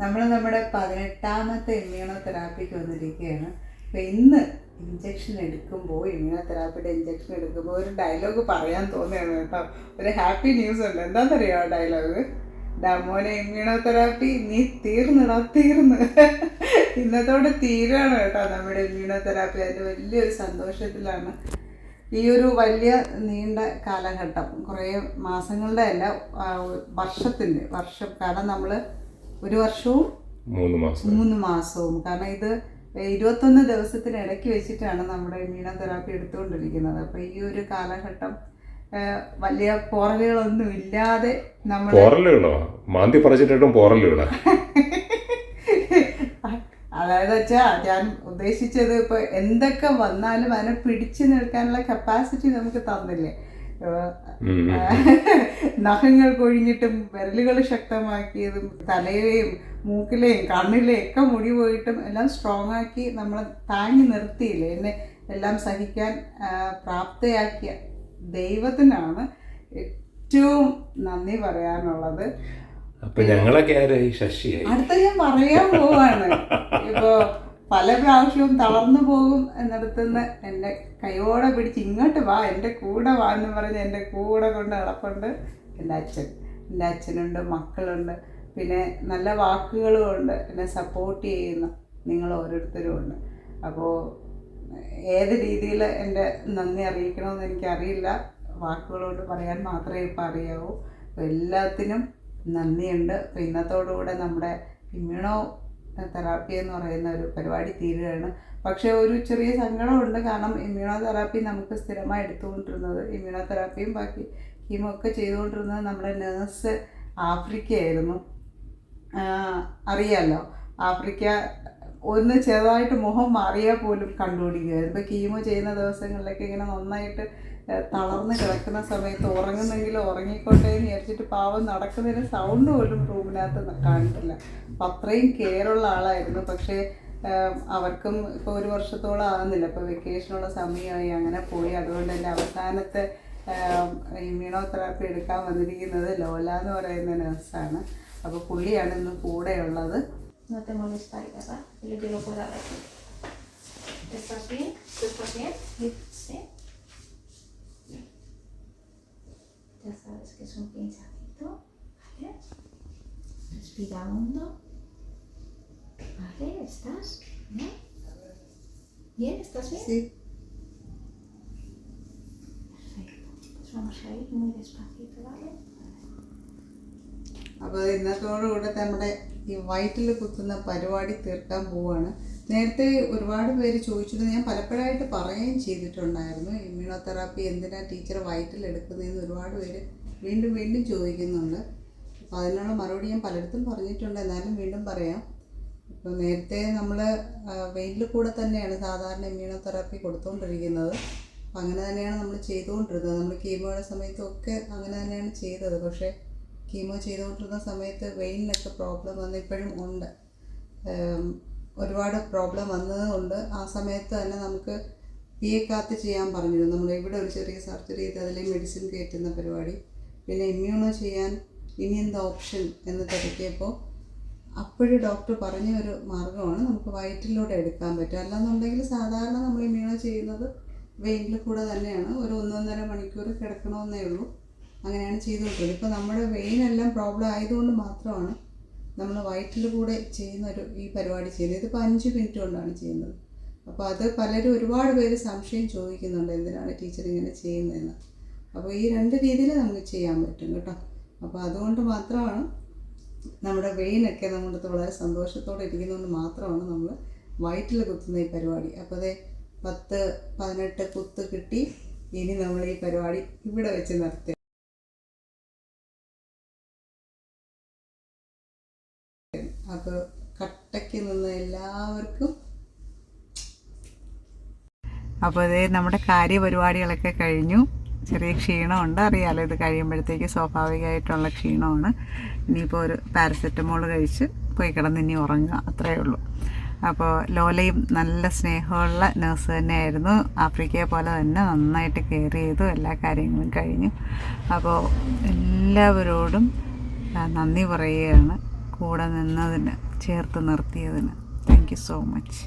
നമ്മൾ നമ്മുടെ പതിനെട്ടാമത്തെ ഇമ്മ്യൂണോ തെറാപ്പിക്ക് വന്നിരിക്കുകയാണ്. അപ്പോൾ ഇന്ന് ഇഞ്ചക്ഷൻ എടുക്കുമ്പോൾ ഇമ്മ്യൂണോ തെറാപ്പിയുടെ ഇഞ്ചക്ഷൻ എടുക്കുമ്പോൾ ഒരു ഡയലോഗ് പറയാൻ തോന്നുകയാണ് കേട്ടോ. ഒരു ഹാപ്പി ന്യൂസ് ഉണ്ട്. എന്താണെന്നറിയോ ഡയലോഗ് ഡമോനെ ഇമ്മ്യൂണോ തെറാപ്പി നീ തീർന്നടാ തീർന്ന്. ഇന്നത്തോടെ തീരുകയാണ് കേട്ടോ നമ്മുടെ ഇമ്മ്യൂണോ തെറാപ്പി അതിന്റെ വലിയൊരു സന്തോഷത്തിലാണ്. ഈ ഒരു വലിയ നീണ്ട കാലഘട്ടം കുറേ മാസങ്ങളുടെ അല്ല വർഷത്തിന്റെ വർഷം. കാരണം നമ്മൾ ഒരു വർഷവും മൂന്ന് മാസം മൂന്ന് മാസവും. കാരണം ഇത് ഇരുപത്തൊന്ന് ദിവസത്തിന് ഇടയ്ക്ക് വെച്ചിട്ടാണ് നമ്മുടെ ഇമ്മ്യൂണോ തെറാപ്പി എടുത്തുകൊണ്ടിരിക്കുന്നത്. അപ്പോൾ ഈ ഒരു കാലഘട്ടം വലിയ പോറലുകളൊന്നും ഇല്ലാതെ നമ്മൾ പോറലുകളോ? മാന്തി പറിച്ചിട്ടും പോറലുകളാ. അതായത് വെച്ചാ ഞാൻ ഉദ്ദേശിച്ചത് ഇപ്പൊ എന്തൊക്കെ വന്നാലും അതിനെ പിടിച്ചു നിൽക്കാനുള്ള കപ്പാസിറ്റി നമുക്ക് തന്നില്ലേ. നഖങ്ങൾ കൊഴിഞ്ഞിട്ടും വിരലുകൾ ശക്തമാക്കിയതും തലയിലെയും മൂക്കിലെയും കണ്ണിലെയും ഒക്കെ മുടി പോയിട്ടും എല്ലാം സ്ട്രോങ് ആക്കി നമ്മളെ താങ്ങി നിർത്തിയില്ലേ? എന്നെ എല്ലാം സഹിക്കാൻ പ്രാപ്തയാക്കിയ ദൈവത്തിനാണ് ഏറ്റവും നന്ദി പറയാനുള്ളത്. അപ്പൊ ഞങ്ങളൊക്കെ ആരായി ശശിയായി? അടുത്ത ഞാൻ പറയാൻ പോവാണ്. ഇപ്പോ പല പ്രാവശ്യവും തളർന്നു പോകും എന്നിടത്തുനിന്ന് എന്റെ കൈയോടെ പിടിച്ച് ഇങ്ങോട്ട് വാ എന്റെ കൂടെ വാ എന്ന് പറഞ്ഞ് എന്റെ കൂടെ കൊണ്ട് നടപ്പുണ്ട് എന്റെ അച്ഛൻ. എന്റെ അച്ഛനുണ്ട് മക്കളുണ്ട് പിന്നെ നല്ല വാക്കുകളും ഉണ്ട് എന്നെ സപ്പോർട്ട് ചെയ്യുന്ന. നിങ്ങൾ ഓരോരുത്തരും ഉണ്ട്. അപ്പോൾ ഏത് രീതിയിൽ എന്റെ നന്ദി അറിയിക്കണമെന്ന് എനിക്കറിയില്ല. വാക്കുകളോട് പറയാൻ മാത്രമേ ഇപ്പം അറിയാവൂ. അപ്പോൾ എല്ലാത്തിനും നന്ദിയുണ്ട്. അപ്പോൾ ഇന്നത്തോടുകൂടെ നമ്മുടെ ഇമ്മ്യൂണോ തെറാപ്പി എന്ന് പറയുന്ന ഒരു പരിപാടി തീരുകയാണ്. പക്ഷേ ഒരു ചെറിയ സങ്കടമുണ്ട്. കാരണം ഇമ്മ്യൂണോ തെറാപ്പി നമുക്ക് സ്ഥിരമായി എടുത്തുകൊണ്ടിരുന്നത് ഇമ്മ്യൂണോ തെറാപ്പിയും ബാക്കി കീമോ ഒക്കെ ചെയ്തുകൊണ്ടിരുന്നത് നമ്മുടെ നേഴ്സ് ആഫ്രിക്കയായിരുന്നു. അറിയാമല്ലോ ആഫ്രിക്ക ഒന്ന് ചെറുതായിട്ട് മുഖം മാറിയാൽ പോലും കണ്ടുപിടിക്കുമായിരുന്നു ഇപ്പോൾ കീമോ ചെയ്യുന്ന ദിവസങ്ങളിലൊക്കെ ഇങ്ങനെ നന്നായിട്ട് തളർന്ന് കിടക്കുന്ന സമയത്ത് ഉറങ്ങുന്നെങ്കിലും ഉറങ്ങിക്കോട്ടെ എന്ന് വിചാരിച്ചിട്ട് പാവം നടക്കുന്നതിന് സൗണ്ട് പോലും റൂമിനകത്ത് കാണിട്ടില്ല അപ്പം അത്രയും കെയറുള്ള ആളായിരുന്നു. പക്ഷേ അവർക്കും ഇപ്പോൾ ഒരു വർഷത്തോളം ആകുന്നില്ല ഇപ്പോൾ വെക്കേഷനുള്ള സമയമായി അങ്ങനെ പോയി. അതുകൊണ്ട് തന്നെ അവസാനത്തെ ഇമ്മ്യൂണോ തെറാപ്പി എടുക്കാൻ വന്നിരിക്കുന്നത് ലോല എന്ന് പറയുന്ന നഴ്സാണ് അപ്പോൾ പുള്ളിയാണ് ഇന്ന് കൂടെയുള്ളത് ഇന്നത്തെ Ya sabes que es un pinchacito, ¿vale? Respira hondo. ¿Vale? ¿Estás? ¿Bien? ¿Bien? ¿Estás bien? Sí. Perfecto. Pues vamos a ir muy despacito, ¿vale? അപ്പോൾ ഇന്നത്തോടുകൂടെ നമ്മുടെ ഈ വയറ്റിൽ കുത്തുന്ന പരിപാടി തീർക്കാൻ പോവുകയാണ് നേരത്തെ ഒരുപാട് പേര് ചോദിച്ചിട്ട് ഞാൻ പലപ്പോഴായിട്ട് പറയുകയും ചെയ്തിട്ടുണ്ടായിരുന്നു. ഇമ്മ്യൂണോ തെറാപ്പി എന്തിനാ ടീച്ചർ വയറ്റിൽ എടുക്കുന്നതെന്ന് ഒരുപാട് പേര് വീണ്ടും വീണ്ടും ചോദിക്കുന്നുണ്ട്. അപ്പോൾ അതിനുള്ള മറുപടി ഞാൻ പലയിടത്തും പറഞ്ഞിട്ടുണ്ട്. എന്നാലും വീണ്ടും പറയാം. ഇപ്പോൾ നേരത്തെ നമ്മൾ വെയിലിൽ കൂടെ തന്നെയാണ് സാധാരണ ഇമ്മ്യൂണോ തെറാപ്പി കൊടുത്തുകൊണ്ടിരിക്കുന്നത് അപ്പോൾ അങ്ങനെ തന്നെയാണ് നമ്മൾ ചെയ്തുകൊണ്ടിരുന്നത് നമ്മൾ കീമോയുടെ സമയത്തൊക്കെ അങ്ങനെ തന്നെയാണ് ചെയ്തത്. പക്ഷേ കീമോ ചെയ്തുകൊണ്ടിരുന്ന സമയത്ത് വെയിനിനൊക്കെ പ്രോബ്ലം വന്ന് ഇപ്പോഴും ഉണ്ട്. ഒരുപാട് പ്രോബ്ലം വന്നതുകൊണ്ട് ആ സമയത്ത് തന്നെ നമുക്ക് പി എ കാത്ത് ചെയ്യാൻ പറഞ്ഞിരുന്നു. നമ്മൾ ഇവിടെ ഒരു ചെറിയ സർജറി ചെയ്ത് അതിലെ മെഡിസിൻ കയറ്റുന്ന പരിപാടി. പിന്നെ ഇമ്മ്യൂണോ ചെയ്യാൻ ഇനി എന്താ ഓപ്ഷൻ എന്ന് തിരക്കിയപ്പോൾ അപ്പോഴും ഡോക്ടർ പറഞ്ഞ ഒരു മാർഗമാണ് നമുക്ക് വയറ്റിലൂടെ എടുക്കാൻ പറ്റും അല്ലാന്നുണ്ടെങ്കിൽ സാധാരണ നമ്മൾ ഇമ്മ്യൂണോ ചെയ്യുന്നത് വെയിനിൽ കൂടെ തന്നെയാണ്. ഒരു ഒന്നൊന്നര മണിക്കൂർ കിടക്കണമെന്നേ ഉള്ളൂ. അങ്ങനെയാണ് ചെയ്തുകൊണ്ടിരുന്നത്. ഇപ്പോൾ നമ്മുടെ വെയിനെല്ലാം പ്രോബ്ലം ആയതുകൊണ്ട് മാത്രമാണ് നമ്മൾ വയറ്റിൽ കൂടെ ചെയ്യുന്ന ഒരു ഈ പരിപാടി ചെയ്യുന്നത്. ഇതിപ്പോൾ അഞ്ച് മിനിറ്റ് കൊണ്ടാണ് ചെയ്യുന്നത്. അപ്പോൾ അത് പലരും ഒരുപാട് പേര് സംശയം ചോദിക്കുന്നുണ്ട് എന്തിനാണ് ടീച്ചർ ഇങ്ങനെ ചെയ്യുന്നതെന്ന്. അപ്പോൾ ഈ രണ്ട് രീതിയിൽ നമുക്ക് ചെയ്യാൻ പറ്റും കേട്ടോ. അപ്പോൾ അതുകൊണ്ട് മാത്രമാണ് നമ്മുടെ വെയിനൊക്കെ നമ്മുടെ അടുത്ത് വളരെ സന്തോഷത്തോടെ ഇരിക്കുന്നതുകൊണ്ട് മാത്രമാണ് നമ്മൾ വയറ്റിൽ കുത്തുന്ന ഈ പരിപാടി. അപ്പോൾ അതെ പത്ത് പതിനെട്ട് കുത്ത് കിട്ടി. ഇനി നമ്മൾ ഈ പരിപാടി ഇവിടെ വെച്ച് നിർത്തി. അപ്പോൾ കട്ടയ്ക്ക് നിന്ന് എല്ലാവർക്കും അപ്പോൾ അതേ നമ്മുടെ കാര്യപരിപാടികളൊക്കെ കഴിഞ്ഞു. ചെറിയ ക്ഷീണമുണ്ട്. അറിയാലോ ഇത് കഴിയുമ്പോഴത്തേക്ക് സ്വാഭാവികമായിട്ടുള്ള ക്ഷീണമാണ്. ഇനിയിപ്പോൾ ഒരു പാരസെറ്റമോൾ കഴിച്ച് പോയി കിടന്ന് ഇനി ഉറങ്ങുക അത്രയേ ഉള്ളൂ. അപ്പോൾ ലോലയും നല്ല സ്നേഹമുള്ള നേഴ്സ് തന്നെയായിരുന്നു. ആഫ്രിക്കയെ പോലെ തന്നെ നന്നായിട്ട് കെയർ ചെയ്തു എല്ലാ കാര്യങ്ങളും കഴിഞ്ഞു. അപ്പോൾ എല്ലാവരോടും നന്ദി പറയുകയാണ്. കൂടെ നിന്നതിന് ചേർത്ത് നിർത്തിയതിന്. Thank you so much